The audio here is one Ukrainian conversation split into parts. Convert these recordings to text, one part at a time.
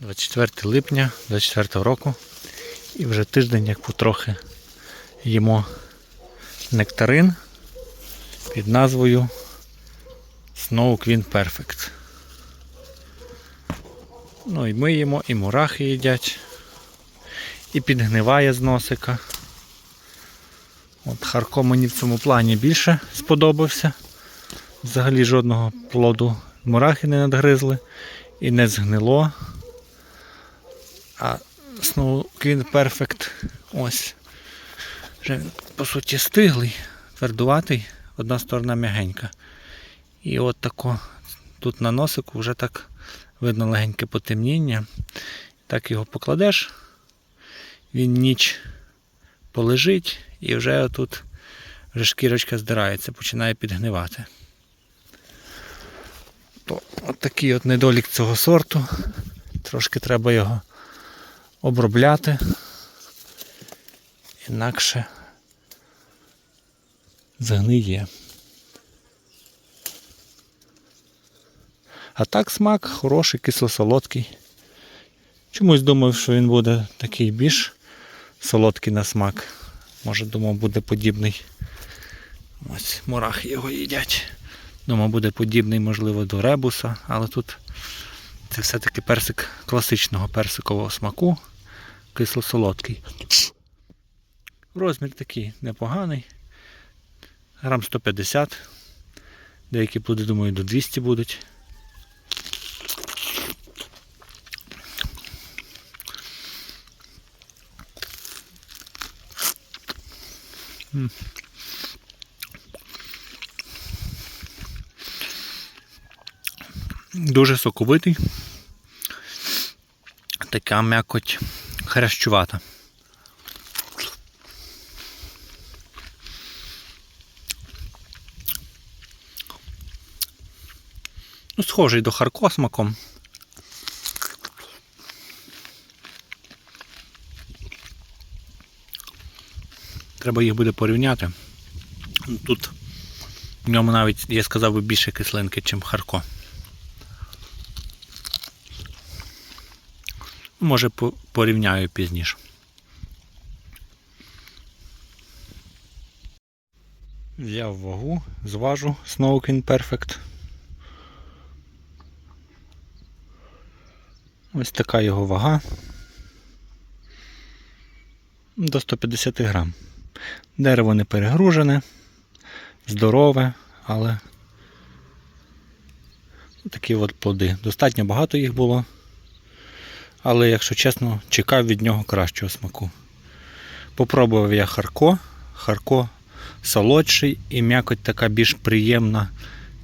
24 липня 24 року. І вже тиждень, як потрохи їмо нектарин під назвою Snow Queen Perfect. Ну і ми їмо, і мурахи їдять, і підгниває з носика. От Харко мені в цьому плані більше сподобався. Взагалі жодного плоду мурахи не надгризли і не згнило. А Snow Queen Perfect ось. Вже він, по суті стиглий, твердуватий, одна сторона м'ягенька. І от тако тут на носику вже так видно легеньке потемніння. Так його покладеш, він ніч полежить і вже тут вже шкірочка здирається, починає підгнивати. То от такий от недолік цього сорту. Трошки треба його обробляти. Інакше згниє. А так смак хороший, кисло-солодкий. Чомусь думав, що він буде такий більш солодкий на смак. Може, думав, буде подібний. Ось мурахи його їдять. Думав, буде подібний, можливо, до ребуса, але тут це все-таки персик класичного персикового смаку. Кисло-солодкий. Розмір такий непоганий. Грам 150. Деякі плоди, думаю, до 200 будуть. Дуже соковитий. Така м'якоть хрящувата. Ну, схожий до Харко смаком. Треба їх буде порівняти. Тут в ньому навіть, я сказав би, більше кислинки, ніж Харко. Може порівняю пізніше. Взяв вагу, зважу Snowkin Perfect. Ось така його вага. До 150 грам. Дерево не перегружене, здорове, але такі от плоди. Достатньо багато їх було. Але, якщо чесно, чекав від нього кращого смаку. Попробував я Харко. Харко солодший і м'якоть така більш приємна,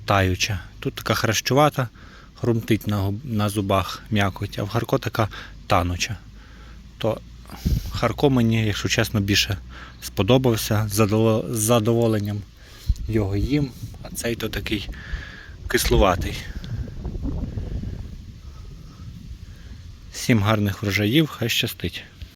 таюча. Тут така хрящувата, хрумтить на, на зубах м'якоть, а в Харко така тануча. То Харко мені, якщо чесно, більше сподобався. З задоволенням його їм, а цей то такий кислуватий. Всім гарних врожаїв, хай щастить.